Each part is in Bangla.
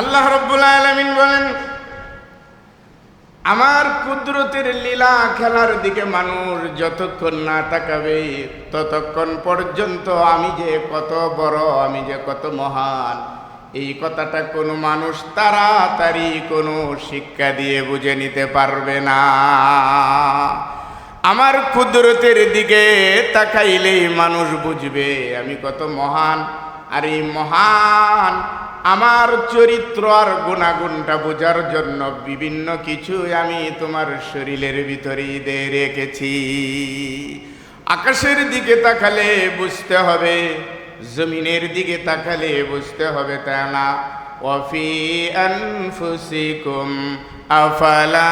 আল্লাহ রব্বুল আলমিন বলেন, আমার কুদরতের লীলা খেলার দিকে মানুষ যতক্ষণ না তাকাবে, ততক্ষণ পর্যন্ত আমি যে কত বড়, আমি যে কত মহান, এই কথাটা কোনো মানুষ তাড়াতাড়ি কোনো শিক্ষা দিয়ে বুঝে নিতে পারবে না। আমার কুদরতের দিকে তাকাইলেই মানুষ বুঝবে, আমি কত মহান, আর এই মহান আমার চরিত্র আর গুণাগুণটা বোঝার জন্য বিভিন্ন কিছু আমি তোমার শরীরের ভিতরেই দিয়ে রেখেছি। আকাশের দিকে তাকালে বুঝতে হবে, জমিনের দিকে তাকালে বুঝতে হবে তা না। ওয়াফি আনফুসিকুম আফালা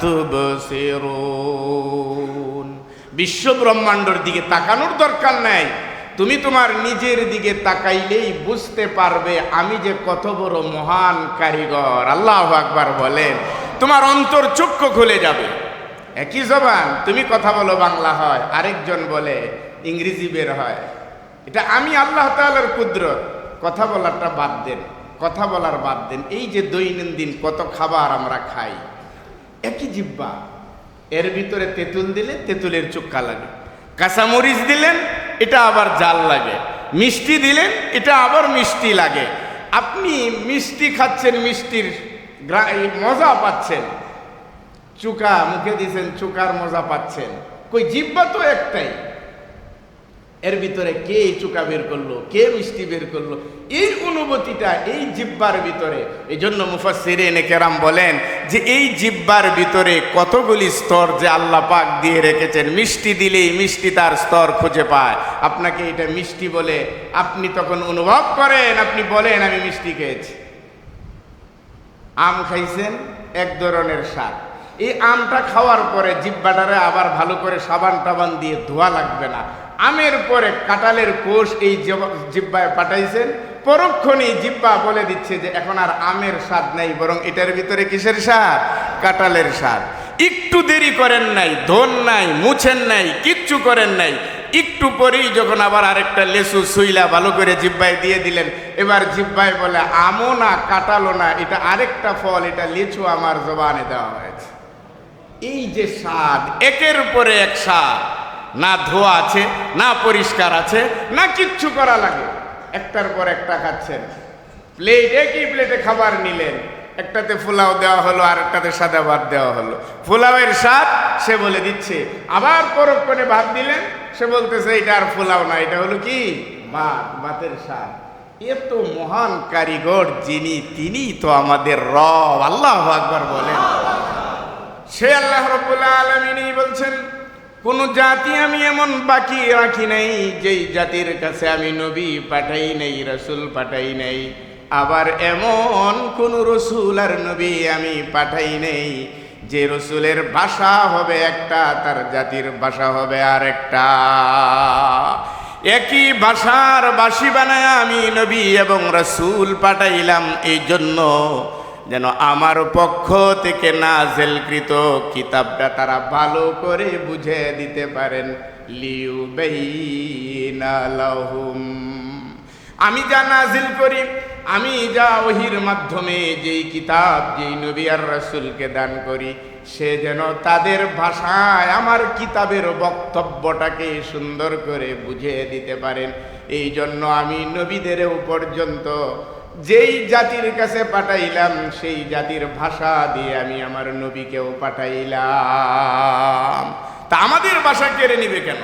তুবসিরুন। বিশ্ব ব্রহ্মাণ্ডর দিকে তাকানোর দরকার নাই। তুমি তোমার নিজের দিকে তাকাইলেই বুঝতে পারবে আমি যে কত বড় মহান কারিগর। আল্লাহ আকবার বলেন, তোমার অন্তর চক্ষু খুলে যাবে। একই জবান, তুমি কথা বলো বাংলা হয়, আরেকজন বলে ইংরেজি বের হয়। এটা আমি আল্লাহ তাআলার কুদরত। কথা বলারটা বাদ দেন, কথা বলার বাদ দেন। এই যে দৈনন্দিন কত খাবার আমরা খাই, একই জিব্বা। এর ভিতরে তেঁতুল দিলে তেঁতুলের চুক্কা লাগে কাঁচামরিচ দিলেন এটা আবার জাল লাগে। মিষ্টি দিলেন, এটা আবার মিষ্টি লাগে। আপনি মিষ্টি খাচ্ছেন, মিষ্টির মজা পাচ্ছেন। চুকা, মুখে দিয়েছেন, চুকার মজা পাচ্ছেন। কই জিব্বা তো একটাই। এর ভিতরে কে চুকা বের করল? কে মিষ্টি বের করল? এই অনুভূতিটা এই জিব্বার ভিতরে। এই জন্য মুফাসির কেরাম বলেন যে এই জিব্বার ভিতরে কতগুলি স্তর যে আল্লাহ পাক দিয়ে রেখেছেন। মিষ্টি দিলেই মিষ্টি তার স্তর খুঁজে পায়। আপনাকে এটা মিষ্টি বলে আপনি তখন অনুভব করেন, আপনি বলেন, আমি মিষ্টি খেয়েছি। আম খাইছেন, এক ধরনের স্বাদ। এই আমটা খাওয়ার পরে জিব্বাটারে আবার ভালো করে সাবান টাবান দিয়ে ধোয়া লাগবে না। আমের পরে কাটালের কোষ এই জব- জিব্বায় পাঠাইছেন। পরক্ষণেই জিব্বা বলে দিচ্ছে যে, এখন আর আমের স্বাদ নাই, বরং এটার ভিতরে কিসের স্বাদ? কাটালের স্বাদ। একটু দেরি করেন নাই, ধন নাই, মুছেন নাই, কিচ্ছু করেন নাই। একটু পরেই যখন আবার আরেকটা লেসু সুইলা ভালো করে জিব্বায় দিয়ে দিলেন, এবার জিব্বায় বলে, আমও না কাটালো না, এটা আরেকটা ফল, এটা লিচু আমার জবানে দেওয়া হয়েছে। এই যে স্বাদ, একের পরে এক স্বাদ। না ধোয়া আছে, না পরিষ্কার আছে, না কিচ্ছু করা লাগে। একটার পর একটা খাচ্ছেন। প্লেট একই প্লেটে খাবার নিলেন? একটাতে পোলাও দেওয়া হলো আর একটাতে সাদা ভাত দেওয়া হলো। পোলাওয়ের স্বাদ, সে বলে দিচ্ছে। আবার পরক্ষণে ভাত দিলেন, সে বলতেছে, এটা আর পোলাও না, এটা হলো কি? ভাত, ভাতের স্বাদ। এত মহান কারিগর যিনি, তিনি তো আমাদের রব। আল্লাহ আকবার বলেন। সে আল্লাহ রব্বুল্লাহ আলমিনই বলছেন কোন জাতি আমি এমন বাকি রাখি নাই, যেই জাতির কাছে আমি নবী পাঠাই নাই, রসুল পাঠাই নাই। আবার এমন কোন রসুল আর নবী আমি পাঠাই নেই, যে রসুলের ভাষা হবে একটা, তার জাতির ভাষা হবে আর একটা একই ভাষার বাসি বানায় আমি নবী এবং রসুল পাঠাইলাম এই জন্য যেন আমার পক্ষ থেকে নাজেলকৃত কিতাবটা তারা ভালো করে বুঝে দিতে পারেন। লিউ লাহুম। আমি যা নাজিল করি, আমি যা ওহির মাধ্যমে যেই কিতাব, যেই নবী আর রসুলকে দান করি, সে যেন তাদের ভাষায়, আমার কিতাবের বক্তব্যটাকে সুন্দর করে বুঝিয়ে দিতে পারেন। এই জন্য আমি নবীদেরও পর্যন্ত যেই জাতির কাছে পাঠাইলাম, সেই জাতির ভাষা দিয়ে আমি আমার নবীকেও পাঠাইলাম। তা আমাদের ভাষা কেড়ে নিবে কেন?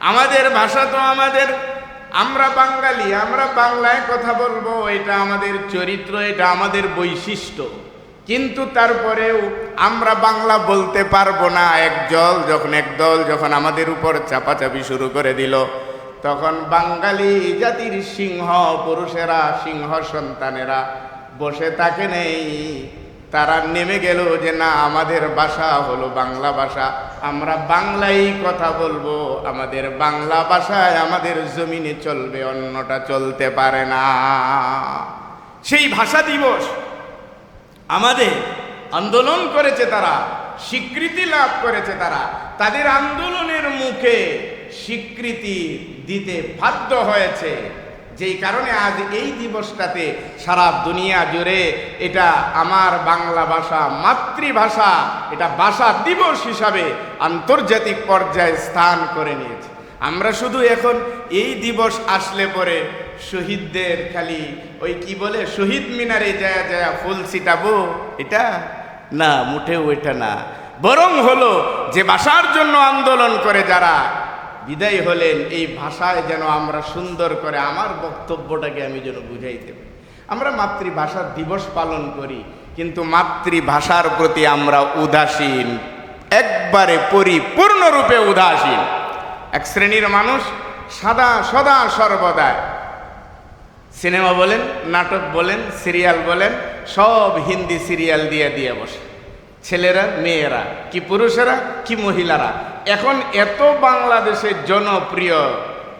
আমাদের ভাষা তো আমাদের। আমরা বাঙালি, আমরা বাংলায় কথা বলব, এটা আমাদের চরিত্র, এটা আমাদের বৈশিষ্ট্য। কিন্তু তারপরেও আমরা বাংলা বলতে পারব না। একজল যখন একদল যখন আমাদের উপর চাপাচাপি শুরু করে দিল তখন বাঙালি জাতির সিংহ পুরুষেরা, সিংহ সন্তানেরা বসে থাকে নেই। তারা নেমে গেল যে, না, আমাদের ভাষা হলো বাংলা ভাষা। আমরা বাংলাই কথা বলব। আমাদের বাংলা ভাষায় আমাদের জমিনে চলবে, অন্যটা চলতে পারে না। সেই ভাষা দিবস আমাদের আন্দোলন করেছে তারা। স্বীকৃতি লাভ করেছে তারা। তাদের আন্দোলনের মুখে স্বীকৃতি দিতে বাধ্য হয়েছে। যেই কারণে আজ এই দিবসটাতে সারা দুনিয়া জুড়ে এটা আমার বাংলা ভাষা মাতৃভাষা, এটা ভাষা দিবস হিসাবে আন্তর্জাতিক পর্যায়ে স্থান করে নিয়েছে। আমরা শুধু এখন এই দিবস আসলে পরে শহীদদের খালি ওই কি বলে, শহীদ মিনারে যায় যায় ফুল ছিটাবো, এটা না, মোটেও এটা না। বরং হলো যে ভাষার জন্য আন্দোলন করে যারা, বিদায় হলেন, এই ভাষায় যেন আমরা সুন্দর করে আমার বক্তব্যটাকে আমি যেন বুঝাইতে পারি। আমরা মাতৃভাষার দিবস পালন করি, কিন্তু মাতৃভাষার প্রতি আমরা উদাসীন, একবারে পরিপূর্ণরূপে উদাসীন। এক শ্রেণির মানুষ সাদা, সদা সর্বদা সিনেমা বলেন, নাটক বলেন, সিরিয়াল বলেন সব হিন্দি সিরিয়াল দিয়ে দিয়ে বসে। ছেলেরা, মেয়েরা, কি পুরুষেরা, কি মহিলারা। এখন এত বাংলাদেশের জনপ্রিয়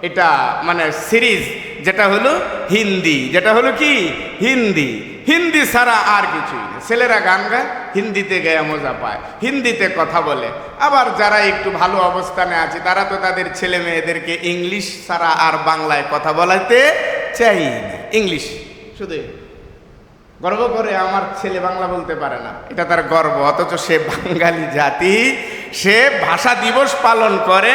এটা মানে সিরিজ, যেটা হলো হিন্দি। যেটা হলো কি? হিন্দি। হিন্দি ছাড়া আর কিছুই ছেলেরা গান গায়, হিন্দিতে গায়ে মজা পায়, হিন্দিতে কথা বলে। আবার যারা একটু ভালো অবস্থানে আছে, তারা তো তাদের ছেলে মেয়েদেরকে ইংলিশ ছাড়া আর বাংলায় কথা বলাতে চাই না। ইংলিশ, শুধু গর্ব করে আমার ছেলে বাংলা বলতে পারে না। এটা তার গর্ব, অথচ সে বাঙালি জাতি, সে ভাষা দিবস পালন করে,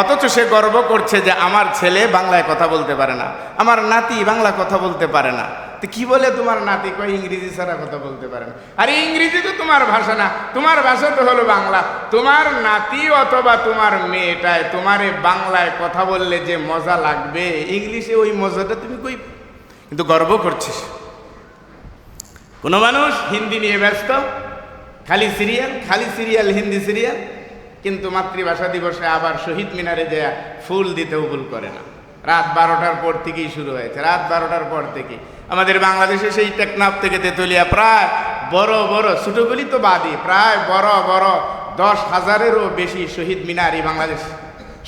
অথচ সে গর্ব করছে যে আমার ছেলে বাংলায় কথা বলতে পারে না, আমার নাতি বাংলা কথা বলতে পারে না। তো কি বলে তোমার নাতি? কয়, ইংরেজি ছাড়া কথা বলতে পারে না। আরে ইংরেজি তো তোমার ভাষা না, তোমার ভাষা তো হলো বাংলা। তোমার নাতি অথবা তোমার মেয়েটায় তোমারে বাংলায় কথা বললে যে মজা লাগবে, ইংলিশে ওই মজাটা তুমি কই কিন্তু গর্ব করছিস। কোনো মানুষ হিন্দি নিয়ে ব্যস্ত, খালি সিরিয়াল খালি সিরিয়াল, হিন্দি সিরিয়াল, কিন্তু মাতৃভাষা দিবসে আবার শহীদ মিনারে যে ফুল দিতেও ভুল করে না। রাত বারোটার পর থেকেই শুরু হয়েছে, রাত বারোটার পর থেকে আমাদের বাংলাদেশে সেই টেকনাফ থেকে তেতুলিয়া প্রায় বড় বড়, ছোটগুলি তো বাদই, প্রায় বড় বড় দশ হাজারেরও বেশি শহীদ মিনারই বাংলাদেশ।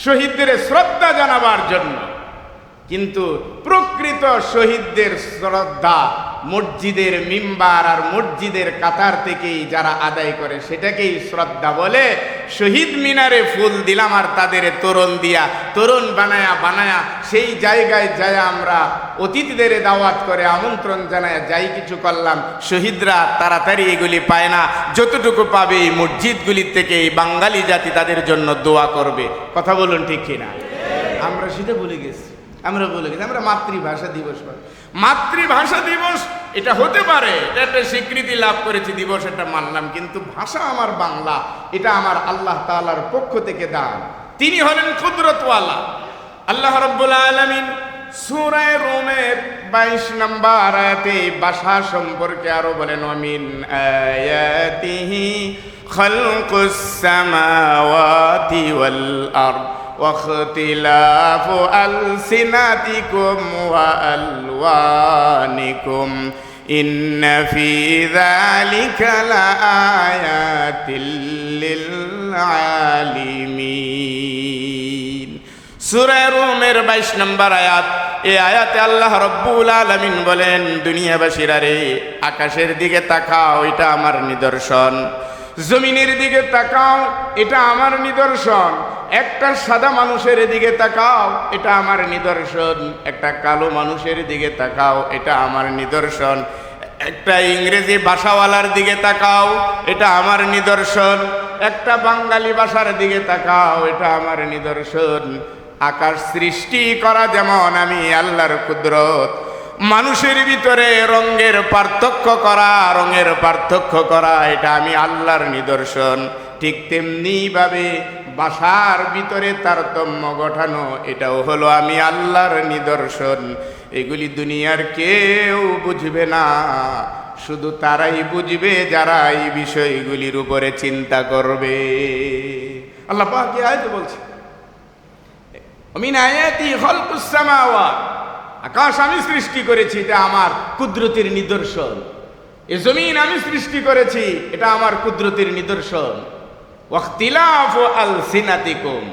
শহীদদের শ্রদ্ধা জানাবার জন্য। কিন্তু প্রকৃত শহীদদের শ্রদ্ধা মসজিদের মিম্বার আর মসজিদের কাতার থেকেই যারা আদায় করে, সেটাকেই শ্রদ্ধা বলে শহীদ মিনারে ফুল দিলাম আর তাদের তরুণ দিয়া, তরুণ বানায়া বানায়া সেই জায়গায় যায় আমরা, অতিথিদের দাওয়াত করে আমন্ত্রণ জানায়, যাই কিছু করলাম, শহীদরা তাড়াতাড়ি এগুলি পায় না, যতটুকু পাবে এই মসজিদগুলি থেকে এই বাঙালি জাতি তাদের জন্য দোয়া করবে কথা বলুন ঠিক কিনা আমরা সেটা ভুলে গেছি, আমরা বলে গেছি, আমরা মাতৃভাষা দিবস পালন। মাতৃভাষা দিবস, এটা হতে পারে। এটা একটা স্বীকৃতি লাভ করেছি দিবস, এটা মানলাম, কিন্তু ভাষা আমার বাংলা, এটা আমার আল্লাহ তালার পক্ষ থেকে দান। তিনি হলেন কুদরতওয়ালা। আল্লাহ রব্বুল আলামিন সূরায়ে রোমের 22 নম্বর ভাষা সম্পর্কে আরও বলেন আমিন আয়াতিহি ওয়াল আরদ। واختلاف ألسنتكم وألوانكم إن في ذلك لآيات للعالمين সুরে রোমের বাইশ নম্বর আয়াত এই আয়াতে আল্লাহ রব্বুল আলমিন বলেন দুনিয়াবাসীরা রে আকাশের দিকে তাকাও এটা আমার নিদর্শন জমিনের দিকে তাকাও, এটা আমার নিদর্শন। একটা সাদা মানুষের দিকে তাকাও, এটা আমার নিদর্শন। একটা কালো মানুষের দিকে তাকাও, এটা আমার নিদর্শন। একটা ইংরেজি ভাষাওয়ালার দিকে তাকাও, এটা আমার নিদর্শন। একটা বাঙালি ভাষার দিকে তাকাও, এটা আমার নিদর্শন। আকাশ সৃষ্টি করা যেমন আমি আল্লাহর কুদরত মানুষের ভিতরে রঙের পার্থক্য করা, রঙের পার্থক্য করা, এটা আমি আল্লাহর নিদর্শন। ঠিক তেমনি ভাবে বাসার ভিতরে তারতম্য গঠানো এটাও হলো আমি আল্লাহর নিদর্শন। এগুলি দুনিয়ার কেউ বুঝবে না। শুধু তারাই বুঝবে, যারা এই বিষয়গুলির উপরে চিন্তা করবে। আল্লাহ পাক আয়তে বলছে মিন আয়াতি আকাশ আমি সৃষ্টি করেছি, এটা আমার কুদরতির নিদর্শন। এ জমিন আমি সৃষ্টি করেছি, এটা আমার কুদরতির নিদর্শন। ওয়াক্তিলাফ আল সিনাতিকুম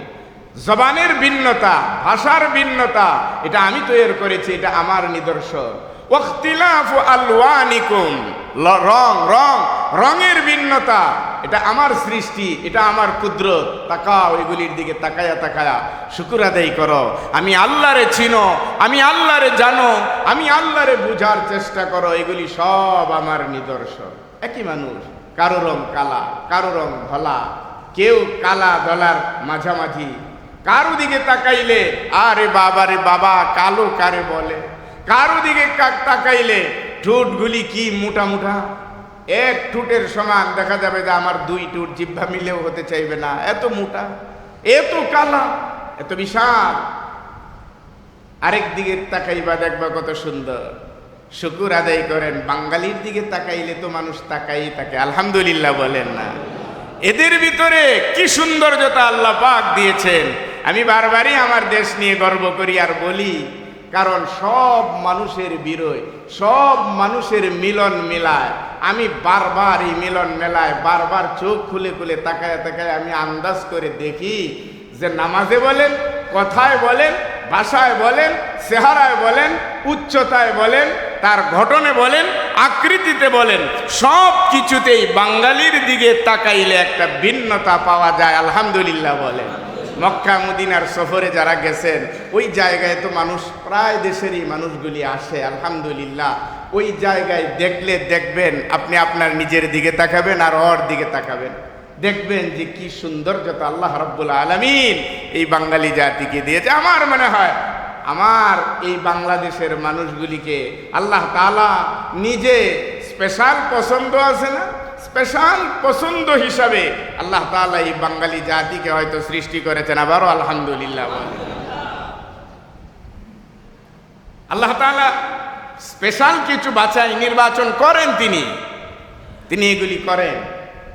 জবানের ভিন্নতা, ভাষার ভিন্নতা, এটা আমি তৈরি করেছি, এটা আমার নিদর্শন। ওয়াখতিলাফু আলওয়ানিকুম। রং রং, রঙের ভিন্নতা। এটা আমার সৃষ্টি, এটা আমার কুদরত। তাকাও এগুলির দিকে তাকায়া তাকায়া। শুকুর আদায় করো। আমি আল্লাহরে চিনো, আমি আল্লাহরে জানো, আমি আল্লাহরে বুঝার চেষ্টা করো। এগুলি সব আমার নিদর্শন। একই মানুষ, কারও রং কালা, কারও রং ধলা। কেউ কালা দলার মাঝামাঝি। কারও দিকে তাকাইলে, আরে বাবা রে বাবা, কালো কারে বলে? কারও দিকে কা- তাকাইলে ঠোঁটগুলি কি মোটা মোটা? এক ঠোঁটের সমান দেখা যাবে যে আমার দুই ঠোঁট জিভা মিলেও হতে চাইবে না। এত মোটা, এত কালা, এত বিশাল। আরেক দিকে তাকাইবা, দেখবা কত সুন্দর। শুকুর আদায় করেন, বাঙালির দিকে তাকাইলে তো মানুষ তাকাই তাকে। আলহামদুলিল্লাহ বলেন না। এদের ভিতরে কি সৌন্দর্যতা আল্লাহ পাক দিয়েছেন? আমি বারবারই আমার দেশ নিয়ে গর্ব করি আর বলি কারণ সব মানুষের বিরয় সব মানুষের মিলন মেলায়, আমি বারবার এই মিলন মেলায় বারবার চোখ খুলে খুলে তাকায় তাকায় আমি আন্দাজ করে দেখি যে নামাজে বলেন, কথায় বলেন, ভাষায় বলেন, চেহারায় বলেন, উচ্চতায় বলেন, তার ঘটনে বলেন, আকৃতিতে বলেন, সব কিছুতেই বাঙালির দিকে তাকাইলে একটা ভিন্নতা পাওয়া যায়, আলহামদুলিল্লাহ বলেন। মক্কা মদিনার সফরে যারা গেছেন, ওই জায়গায় তো মানুষ, প্রায় দেশেরই মানুষগুলি আসে, আলহামদুলিল্লাহ। ওই জায়গায় দেখলে দেখবেন, আপনি আপনার নিজের দিকে তাকাবেন আর ওর দিকে তাকাবেন। দেখবেন যে কি সৌন্দর্যতা আল্লাহ রব্বুল আলমিন এই বাঙালি জাতিকে দিয়েছে। আমার মনে হয়, আমার এই বাংলাদেশের মানুষগুলিকে আল্লাহ তালা নিজে স্পেশাল পছন্দ আছে না? স্পেশাল পছন্দ হিসাবে আল্লাহ তালা এই বাঙালি জাতিকে হয়তো সৃষ্টি করেছেন আবারও আলহামদুলিল্লাহ। আল্লাহ তালা স্পেশাল কিছু বাছাই, নির্বাচন করেন তিনি তিনি এগুলি করেন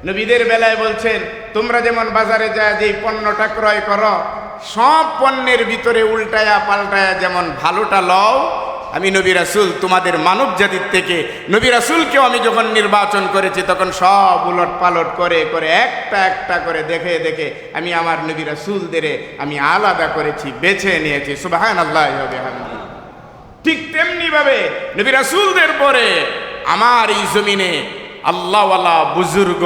নবীদের বেলায় বলছেন, তোমরা যেমন বাজারে যায় যে পণ্যটা ক্রয় করো, সব পণ্যের ভিতরে উল্টায়া পাল্টায়া যেমন ভালোটা লও আমি নবী রাসুল, তোমাদের মানব জাতির থেকে, নবী রাসুলকেও আমি যখন নির্বাচন করেছি, তখন সব উলট পালট করে করে, একটা একটা করে দেখে দেখে আমি আমার নবী রাসুলদের আমি আলাদা করেছি, বেছে নিয়েছি। সুবাহান আল্লাহ ঠিক তেমনি ভাবে নবী রাসূলদের পরে আমার এই জমিনে আল্লাহওয়ালা বুজুর্গ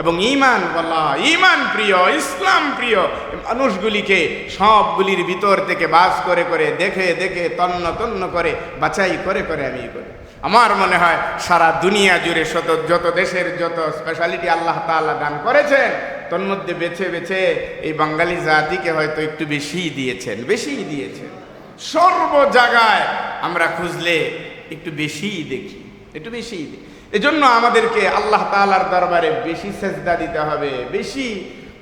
এবং ইমানওয়ালা ইমান প্রিয়, ইসলাম প্রিয় মানুষগুলিকে সবগুলির ভিতর থেকে বাস করে করে দেখে দেখে তন্ন তন্ন করে, বাছাই করে করে আমি করি আমার মনে হয় সারা দুনিয়া জুড়ে শত, যত দেশের যত স্পেশালিটি আল্লাহ তাআলা দান করেছেন, তন্মধ্যে বেছে বেছে এই বাঙালি জাতিকে হয়তো একটু বেশিই দিয়েছেন বেশিই দিয়েছেন। সর্ব জায়গায় আমরা খুঁজলে একটু বেশিই দেখি, একটু বেশিই দেখি। এজন্য আমাদেরকে আল্লাহ তাআলার দরবারে বেশি সেজদা দিতে হবে, বেশি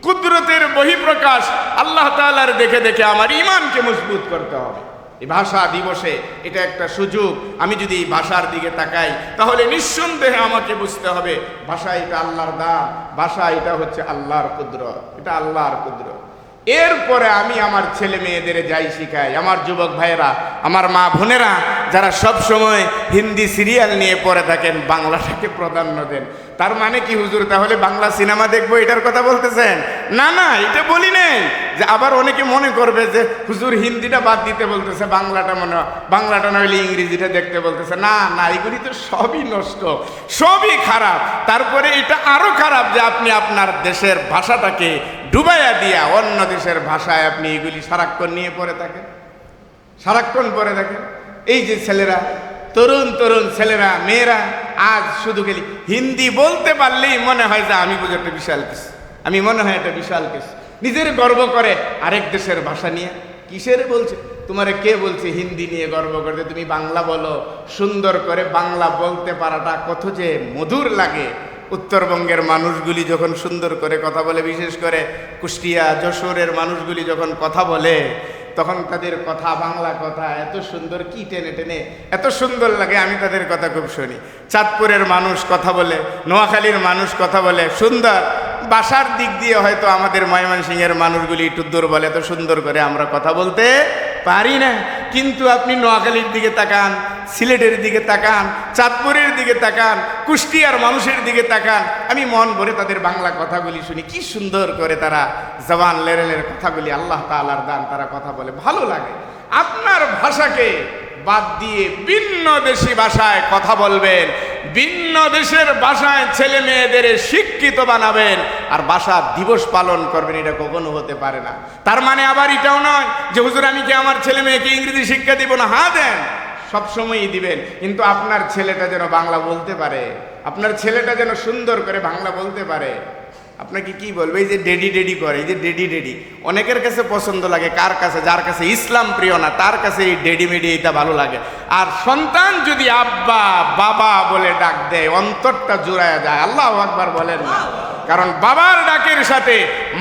কুদরতের বহিঃপ্রকাশ আল্লাহ তাআলার দেখে দেখে আমার ইমানকে মজবুত করতে হবে। এই ভাষা দিবসে এটা একটা সুযোগ। আমি যদি এই ভাষার দিকে তাকাই, তাহলে নিঃসন্দেহে আমাকে বুঝতে হবে, ভাষা এটা আল্লাহর দান, ভাষা এটা হচ্ছে আল্লাহর কুদ্র এটা আল্লাহর কুদ্র এরপরে আমি আমার ছেলে মেয়েদের যাই শিখাই। আমার যুবক ভাইয়েরা, আমার মা বোনেরা, যারা সব সময় হিন্দি সিরিয়াল নিয়ে পড়ে থাকেন, বাংলাটাকে প্রাধান্য দেন। তার মানে কি হুজুর? তাহলে বাংলা সিনেমা দেখব, এটার কথা বলতেছেন? না না, এটা বলি নেই। যে আবার অনেকে মনে করবে যে হুজুর হিন্দিটা বাদ দিতে বলতেছে, বাংলাটা মনে বাংলাটা নইলে ইংরেজিটা দেখতে বলতেছে। না না, এগুলি তো সবই নষ্ট, সবই খারাপ। তারপরে এটা আরও খারাপ যে আপনি আপনার দেশের ভাষাটাকে ডুবাইয়া দিয়া অন্য দেশের ভাষায় আপনি এগুলি সারাক্ষণ নিয়ে পড়ে থাকেন। সারাক্ষণ পরে থাকেন। এই যে ছেলেরা তরুণ তরুণ ছেলেরা, মেয়েরা, আজ শুধু গেলি হিন্দি বলতে পারলেই মনে হয় যে আমি বুঝি একটা বিশাল কিছু আমি মনে হয় একটা বিশাল কিছু নিজের গর্ব করে আরেক দেশের ভাষা নিয়ে। কিসের বলছে? তোমারে কে বলছে হিন্দি নিয়ে গর্ব করতে? তুমি বাংলা বলো। সুন্দর করে বাংলা বলতে পারাটা কত যে মধুর লাগে। উত্তরবঙ্গের মানুষগুলি যখন সুন্দর করে কথা বলে, বিশেষ করে কুষ্টিয়া, যশোরের মানুষগুলি যখন কথা বলে তখন তাদের কথা, বাংলা কথা এত সুন্দর, কি টেনে টেনে, এত সুন্দর লাগে, আমি তাদের কথা খুব শুনি। চাঁদপুরের মানুষ কথা বলে, নোয়াখালীর মানুষ কথা বলে, সুন্দর। বাসার দিক দিয়ে হয়তো আমাদের ময়মনসিংহের মানুষগুলি একটু দুর্বল, এত সুন্দর করে আমরা কথা বলতে পারি না। কিন্তু আপনি নোয়াখালীর দিকে তাকান, সিলেটের দিকে তাকান, চাঁদপুরের দিকে তাকান, কুষ্টিয়ার মানুষের দিকে তাকান, আমি মন ভরে তাদের বাংলা কথাগুলি শুনি। কি সুন্দর করে তারা জবান লেরেলের কথাগুলি আল্লাহ তালার দান তারা কথা বলে। ভালো লাগে। আপনার ভাষাকে বাদ দিয়ে ভিন্ন দেশি ভাষায় কথা বলবেন। ভিন্ন দেশের ভাষায় ছেলে মেয়েদের শিক্ষিত বানাবেন, আর বাসা দিবস পালন করবেন, এটা কখনো হতে পারে না। তার মানে আবার এটাও নয় যে, হুজুর, আমি কি আমার ছেলে মেয়েকে ইংরেজি শিক্ষা দিব না? হা দেন সবসময়ই দিবেন। কিন্তু আপনার ছেলেটা যেন বাংলা বলতে পারে, আপনার ছেলেটা যেন সুন্দর করে বাংলা বলতে পারে আপনাকে কি বলবে, এই যে ডেডি ডেডি করে, এই যে ডেডি ডেডি। অনেকের কাছে পছন্দ লাগে, কার কাছে? যার কাছে ইসলাম প্রিয় না, তার কাছে এই ডেডি মেডি এটা ভালো লাগে। আর সন্তান যদি আব্বা, বাবা বলে ডাক দেয়, অন্তরটা জুড়ায় যায়, আল্লাহ আকবার বলেন না। কারণ বাবার ডাকের সাথে,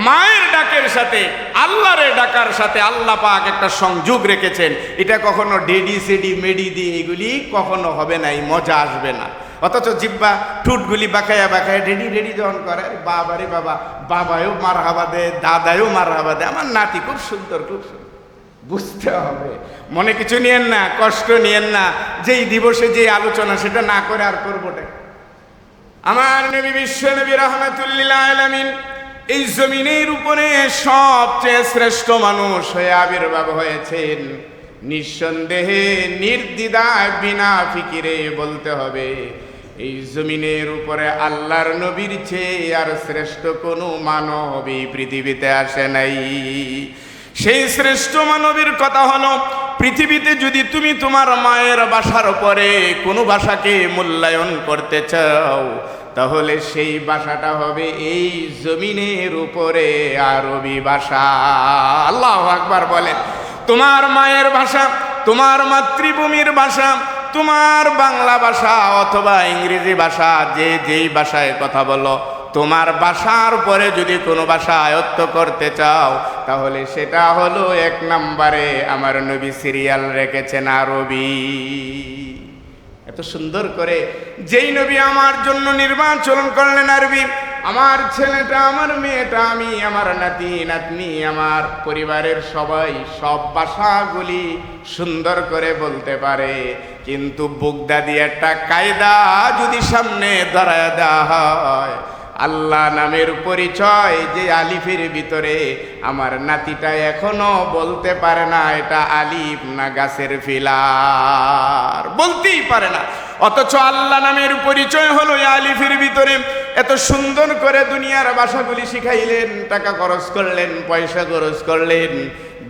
মায়ের ডাকের সাথে আল্লাহরের ডাকার সাথে আল্লাহ পাক একটা সংযোগ রেখেছেন। এটা কখনো ডেডি, সেডি, মেডি দিয়ে এগুলি কখনো হবে না, এই মজা আসবে না। অথচ জিব্বা ঠুটগুলি বাঁকায়া বাঁকায়া রেডি রেডি যখন করে বাবা রে বাবা বাবাও মার হাবা দে দাদাও মার হাবা দে, আমার নাতি খুব সুন্দর খুব সুন্দর। বুঝতে হবে। মনে কিছু নিয়েন না, কষ্ট নিয়েন না, যেই দিবসে যে আলোচনা সেটা না করে আর করবোটা আমার নবী বিশ্ব নবী রহমতুল্লিল্লাহ এই জমিনের উপরে সবচেয়ে শ্রেষ্ঠ মানুষ হয়ে আবির্ভাব হয়েছেন। নিঃসন্দেহে নির্দ্বিধায় বিনা ফিকিরে বলতে হবে। এই জমিনের উপরে আল্লাহর নবীর চেয়ে আর শ্রেষ্ঠ কোনো মানব এই পৃথিবীতে আসে নাই। সেই শ্রেষ্ঠ মানবীর কথা হলো, পৃথিবীতে যদি তুমি তোমার মায়ের বাসার উপরে কোনো ভাষাকে মূল্যায়ন করতে চাও, তাহলে সেই ভাষাটা হবে এই জমিনের উপরে আরবি ভাষা। আল্লাহ আকবার বলেন তোমার মায়ের ভাষা, তোমার মাতৃভূমির ভাষা তোমার বাংলা ভাষা অথবা ইংরেজি ভাষা, যে যেই ভাষায় কথা বলো, তোমার ভাষার পরে যদি কোনো ভাষা আয়ত্ত করতে চাও, তাহলে সেটা হলো এক নম্বরে আমার নবী সিরিয়াল রেখেছেন আরবি। এত সুন্দর করে যেই নবী আমার জন্য নির্বাচন করলেন আরবি আমার ছেলেটা, আমার মেয়েটা, আমি, আমার নাতি, নাতনি, আমার পরিবারের সবাই সব ভাষাগুলি সুন্দর করে বলতে পারে। কিন্তু বুগদা দিয়ে একটা কায়দা যদি সামনে ধরায় দেওয়া হয়, আল্লাহ নামের পরিচয় যে আলিফের ভিতরে আমার নাতিটা এখনও বলতে পারে না, এটা আলিফ না গাছের ফিলার। বলতেই পারে না। অথচ আল্লাহ নামের পরিচয় হলো আলিফের ভিতরে। এত সুন্দর করে দুনিয়ার বাসাগুলি শিখাইলেন, টাকা খরচ করলেন, পয়সা খরচ করলেন।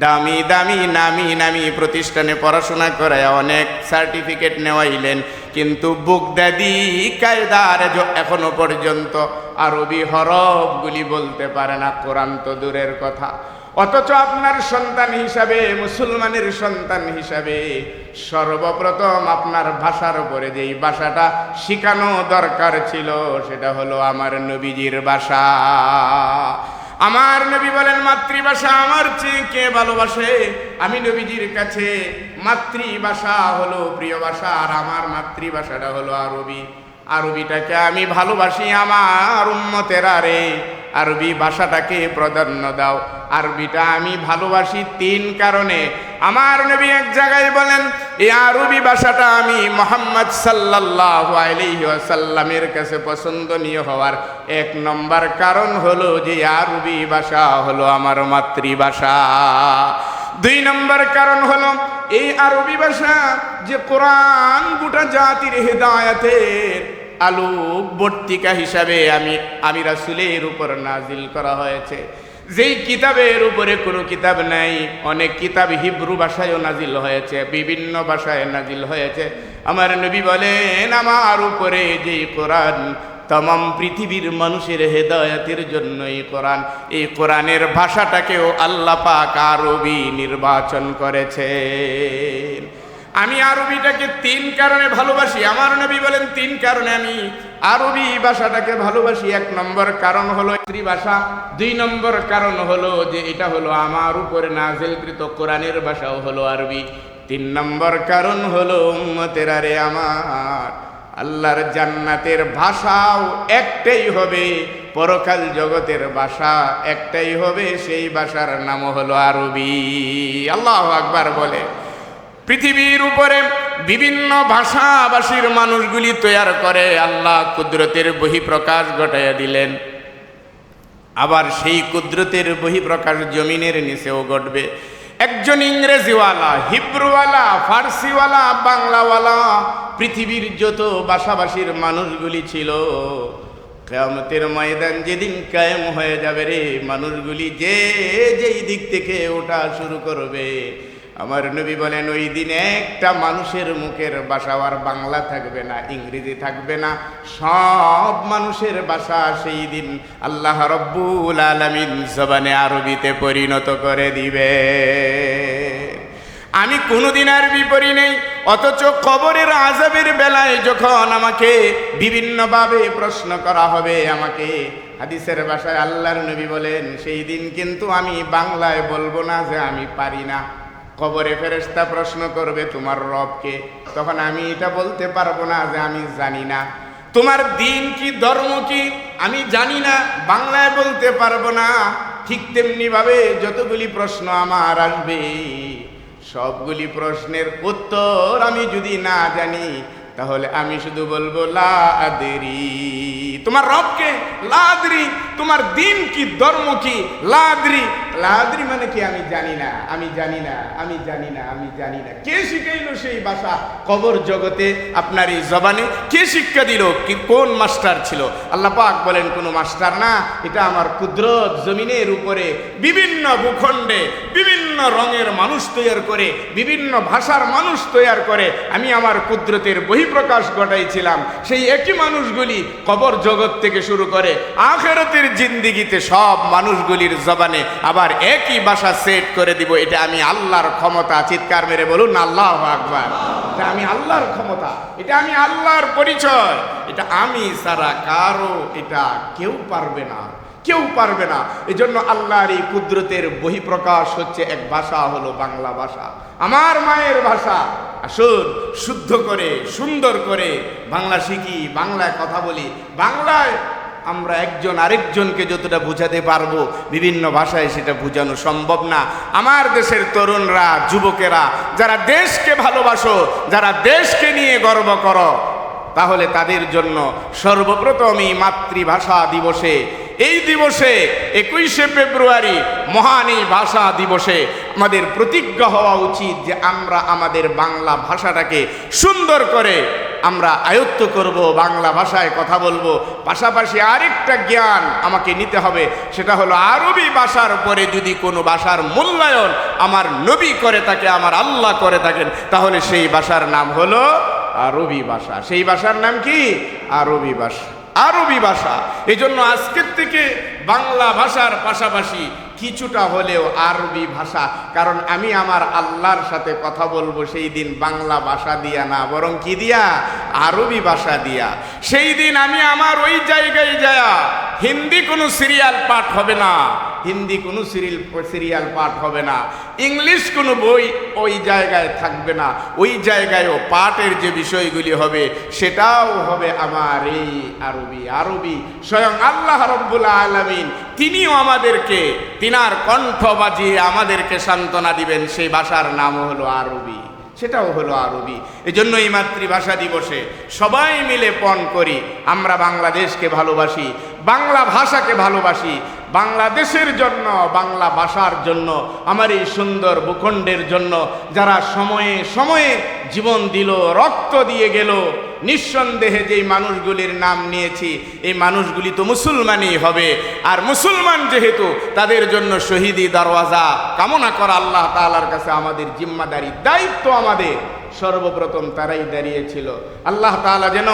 দামি দামি, নামি নামি প্রতিষ্ঠানে পড়াশোনা করে অনেক সার্টিফিকেট নেওয়াইলেন। কিন্তু বুক বুকদাদি কায়দার এখনও পর্যন্ত আরবি হরফগুলি বলতে পারে না, কোরআন তো দূরের কথা। অথচ আপনার সন্তান হিসাবে, মুসলমানের সন্তান হিসাবে সর্বপ্রথম আপনার ভাষার উপরে যেই ভাষাটা শিখানো দরকার ছিল, সেটা হলো আমার নবীজির ভাষা। আমার নবী বলেন, মাতৃভাষা আমার চেয়ে কে ভালোবাসে? আমি নবীজির কাছে, মাতৃভাষা হলো প্রিয় ভাষা, আর আমার মাতৃভাষাটা হলো আরবি। আরবিটাকে আমি ভালোবাসি আমার উম্মতেরা রে। আরবি ভাষাটাকে প্রাধান্য দাও। আরবিটা আমি ভালোবাসি তিন কারণে। আমার নবী এক জায়গায় বলেন, এই আরবি ভাষাটা আমি মোহাম্মদ সাল্লাল্লাহু আলাইহি ওয়াসাল্লামের কাছে পছন্দনীয় হওয়ার এক নম্বর কারণ হলো যে আরবি ভাষা হলো আমার মাতৃভাষা। দুই নম্বর কারণ হলো, এই আরবি ভাষা যে কোরআন গোটা জাতির হেদায়াতের আলোক বর্তিকা হিসাবে আমি আমি রাসুলের উপর নাজিল করা হয়েছে। যেই কিতাবের উপরে কোনো কিতাব নাই, অনেক কিতাব হিব্রু ভাষায়ও নাজিল হয়েছে, বিভিন্ন ভাষায় নাজিল হয়েছে। আমার নবী বলেন, আমার উপরে যেই কোরআন, তমাম পৃথিবীর মানুষের হেদায়তের জন্য এই কোরআন। এই কোরআনের ভাষাটাকেও আল্লাহ পাক আরবি নির্বাচন করেছেন। আমি আরবিটাকে তিন কারণে ভালোবাসি। আমার নবী বলেন, তিন কারণে আমি আরবি ভাষাটাকে ভালোবাসি। এক নম্বর কারণ হলো ভাষা। দুই নম্বর কারণ হলো যে এটা হলো আমার উপরে নাজেলকৃত কোরআনের ভাষাও হলো আরবি। তিন নম্বর কারণ হলো উম্মতের আরে আমার, আল্লাহর জান্নাতের ভাষাও একটাই হবে, পরকাল জগতের ভাষা একটাই হবে, সেই ভাষার নাম হলো আরবি। আল্লাহ আকবার বলে। পৃথিবীর উপরে বিভিন্ন ভাষাভাষীর মানুষগুলি তৈয়ার করে আল্লাহ কুদরতের বহিঃপ্রকাশ ঘটাইয়া দিলেন। আবার সেই কুদরতের বহিঃপ্রকাশ জমিনের নিচেও ঘটবে। একজন ইংরেজিওয়ালা, হিব্রুওয়ালা, ফার্সিওয়ালা, বাংলাওয়ালা, পৃথিবীর যত বাসাবাসীর মানুষগুলি ছিল, কেয়ামতের ময়দান যেদিন কায়েম হয়ে যাবে রে, মানুষগুলি যে যেই দিক থেকে ওটা শুরু করবে। আমার নবী বলেন, ওই দিন একটা মানুষের মুখের বাসা আর বাংলা থাকবে না, ইংরেজি থাকবে না, সব মানুষের বাসা সেই দিন আল্লাহ রব্বুল আলমিন জবানে আরবিতে পরিণত করে দিবে। আমি কোনোদিন আর বিপরী নেই, অথচ কবরের আজাবের বেলায় যখন আমাকে বিভিন্নভাবে প্রশ্ন করা হবে, আমাকে হাদিসের বাসায় আল্লাহর নবী বলেন, সেই দিন কিন্তু আমি বাংলায় বলব না যে আমি পারি না। কবরে ফেরেস্তা প্রশ্ন করবে, তোমার রবকে তখন আমি এটা বলতে পারব না যে আমি জানি না। তোমার দিন কি, ধর্ম কি? আমি জানি না, বাংলায় বলতে পারব না। ঠিক তেমনি ভাবে যতগুলি প্রশ্ন আমার আসবে, সবগুলি প্রশ্নের উত্তর আমি যদি না জানি, তাহলে আমি শুধু বলব, লা আদেরি। তোমার রবকে লাদরি তোমার দিন কি, ধর্ম কি? লাদরি লাদরি মানে কি? আমি জানি না, আমি জানি না, আমি জানি না, আমি জানি না। কে শিখাইলো সেই ভাষা? কবর জগতে আপনার এই জবানে কে শিক্ষা দিল? কি, কোন মাস্টার ছিল? আল্লাহ পাক বলেন, কোনো মাস্টার না। এটা আমার কুদরত জমিনের উপরে বিভিন্ন ভূখণ্ডে বিভিন্ন রঙের মানুষ তৈরি করে, বিভিন্ন ভাষার মানুষ তৈরি করে, আমি আমার কুদরতের বহিঃপ্রকাশ ঘটাইছিলাম। সেই একই মানুষগুলি কবর জগৎ থেকে শুরু করে আখেরতের জিন্দিগিতে সব মানুষগুলির জবানে আবার একই ভাষা সেট করে দিব, এটা আমি আল্লাহর ক্ষমতা। চিৎকার মেরে বলুন, আল্লাহ আকবার। এটা আমি আল্লাহর ক্ষমতা, এটা আমি আল্লাহর পরিচয়। এটা আমি সারা কারও, এটা কেউ পারবে না, কেউ পারবে না। এই জন্য আল্লাহর এই কুদরতের বহিঃপ্রকাশ হচ্ছে এক ভাষা হলো বাংলা ভাষা। আমার মায়ের ভাষা, আসুন, শুদ্ধ করে, সুন্দর করে বাংলা শিখি, বাংলায় কথা বলি। বাংলায় আমরা একজন আরেকজনকে যতটা বোঝাতে পারব, বিভিন্ন ভাষায় সেটা বোঝানো সম্ভব না। আমার দেশের তরুণরা, যুবকেরা, যারা দেশকে ভালোবাসো, যারা দেশকে নিয়ে গর্ব করো, তাহলে তাদের জন্য সর্বপ্রথম এই মাতৃভাষা দিবসে, এই দিবসে, একুশে ফেব্রুয়ারি, মহান এই ভাষা দিবসে আমাদের প্রতিজ্ঞা হওয়া উচিত যে আমরা আমাদের বাংলা ভাষাটাকে সুন্দর করে আমরা আয়ত্ত করব, বাংলা ভাষায় কথা বলব। পাশাপাশি আরেকটা জ্ঞান আমাকে নিতে হবে, সেটা হলো আরবি ভাষার পরে যদি কোনো ভাষার মূল্যায়ন আমার নবী করে থাকে, আমার আল্লাহ করে থাকেন, তাহলে সেই ভাষার নাম হলো আরবি ভাষা। সেই ভাষার নাম কি? আরবি ভাষা। আরবি ভাষা। এই জন্য আজকের থেকে বাংলা ভাষার পাশাপাশি কিছুটা হলেও আরবি ভাষা, কারণ আমি আমার আল্লাহর সাথে কথা বলব সেই দিন বাংলা ভাষা দিয়া না, বরং কি দিয়া? আরবি ভাষা দিয়া। সেই দিন আমি আমার ওই জায়গায় যায়া হিন্দি কোনো সিরিয়াল পাঠ হবে না। হিন্দি কোনো সিরিয়াল সিরিয়াল পাঠ হবে না। ইংলিশ কোনো বই ওই জায়গায় থাকবে না। ওই জায়গায়ও পাঠের যে বিষয়গুলি হবে, সেটাও হবে আমার এই আরবি আরবি। স্বয়ং আল্লাহ রব্বুল আলমিন তিনিও আমাদেরকে, তিনার কণ্ঠ বাজিয়ে আমাদেরকে সান্ত্বনা দিবেন। সেই ভাষার নাম হলো আরবি, সেটাও হলো আরবি। এজন্য এই মাতৃভাষা দিবসে সবাই মিলে পণ করি। আমরা বাংলাদেশকে ভালোবাসি, বাংলা ভাষাকে ভালোবাসি বাংলাদেশের জন্য, বাংলা ভাষার জন্য, আমার এই সুন্দর ভূখণ্ডের জন্য যারা সময়ে সময়ে জীবন দিল, রক্ত দিয়ে গেল, নিঃসন্দেহে যেই মানুষগুলির নাম নিয়েছি, এই মানুষগুলি তো মুসলমানই হবে। আর মুসলমান যেহেতু, তাদের জন্য শহীদি দরওয়াজা কামনা করা আল্লাহ তাআলার কাছে আমাদের জিম্মাদারি, দায়িত্ব আমাদের। সর্বপ্রথম তারাই দাঁড়িয়েছিল। আল্লাহ তাআলা যেন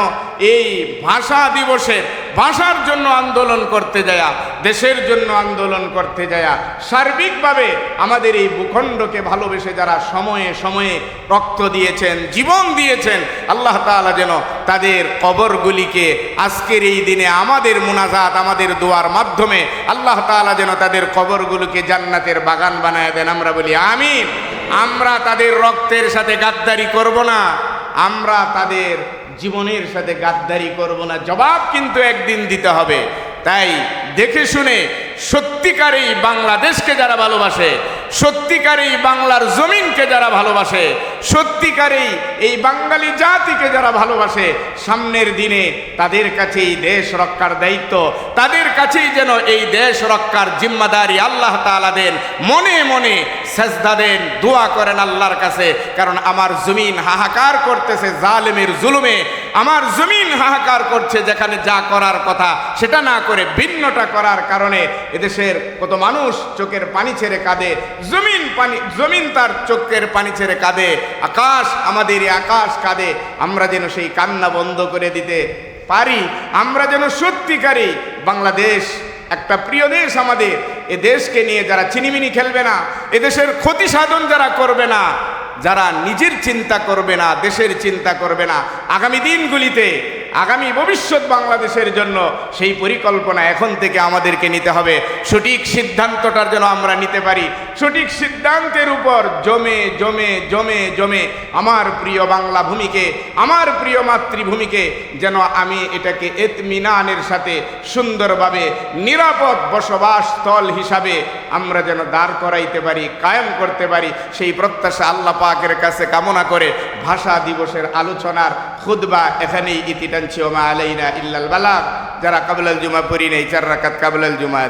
এই ভাষা দিবসের ভাষার জন্য আন্দোলন করতে যায়া, দেশের জন্য আন্দোলন করতে যায়া, সার্বিকভাবে আমাদের এই ভূখণ্ডকে ভালোবেসে যারা সময়ে সময়ে রক্ত দিয়েছেন, জীবন দিয়েছেন, আল্লাহ তাআলা যেন তাদের কবরগুলিকে আজকের এই দিনে আমাদের মুনাজাত, আমাদের দোয়ার মাধ্যমে আল্লাহ তাআলা যেন তাদের কবরগুলোকে জান্নাতের বাগান বানায় দেন। আমরা বলি, আমিন। আমরা তাদের রক্তের সাথে গাদ্দারি করব না। আমরা তাদের জীবনের সাথে গাদ্দারি করব না। জবাব কিন্তু একদিন দিতে হবে। তাই দেখে শুনে সত্যিকারেই বাংলাদেশকে যারা ভালোবাসে সত্যিকারেই বাংলার জমিনকে যারা ভালোবাসে সত্যিকারেই এই বাঙালি জাতিকে যারা ভালোবাসে, সামনের দিনে তাদের কাছেই দেশ রক্ষার দায়িত্ব, তাদের কাছেই যেন এই দেশ রক্ষার জিম্মাদারি আল্লাহ তাআলা দেন। মনে মনে সেজদা দেন, দোয়া করেন আল্লাহর কাছে, কারণ আমার জমিন হাহাকার করতেছে জালেমের জুলুমে। আমার জমিন হাহাকার করছে যেখানে যা করার কথা, সেটা না করে ভিন্নটা করার কারণে এদেশের কত মানুষ চোখের পানি ছেড়ে কাঁদে, জমিন পানি, জমিন তার চোখের পানি ছেড়ে কাঁদে। আকাশ, আমাদের এই আকাশ কাঁদে। আমরা যেন সেই কান্না বন্ধ করে দিতে পারি। আমরা যেন সত্যিকারী বাংলাদেশ, একটা প্রিয় দেশ আমাদের, এ দেশকে নিয়ে যারা চিনিমিনি খেলবে না এদেশের ক্ষতি সাধন যারা করবে না, যারা নিজের চিন্তা করবে না, দেশের চিন্তা করবে না, আগামী দিনগুলিতে আগামী ভবিষ্যৎ বাংলাদেশের জন্য সেই পরিকল্পনা এখন থেকে আমাদেরকে নিতে হবে। সঠিক সিদ্ধান্তটার যেন আমরা নিতে পারি। সঠিক সিদ্ধান্তের উপর জমে জমে জমে জমে আমার প্রিয় বাংলা ভূমিকে, আমার প্রিয় মাতৃভূমিকে যেন আমি এটাকে এতমিনানের সাথে সুন্দরভাবে নিরাপদ বসবাস স্থল হিসাবে আমরা যেন দাঁড় করাইতে পারি, কায়েম করতে পারি, সেই প্রত্যাশা আল্লাহ পাকের কাছে কামনা করে ভাষা দিবসের আলোচনার খুদবা এখানেই ইতি টানছি ওমা আলাইনা ইল্লাল বালাগ। যারা কাবলাল জুমা পড়ি নেই চার রাকাত কাবলাল জুমা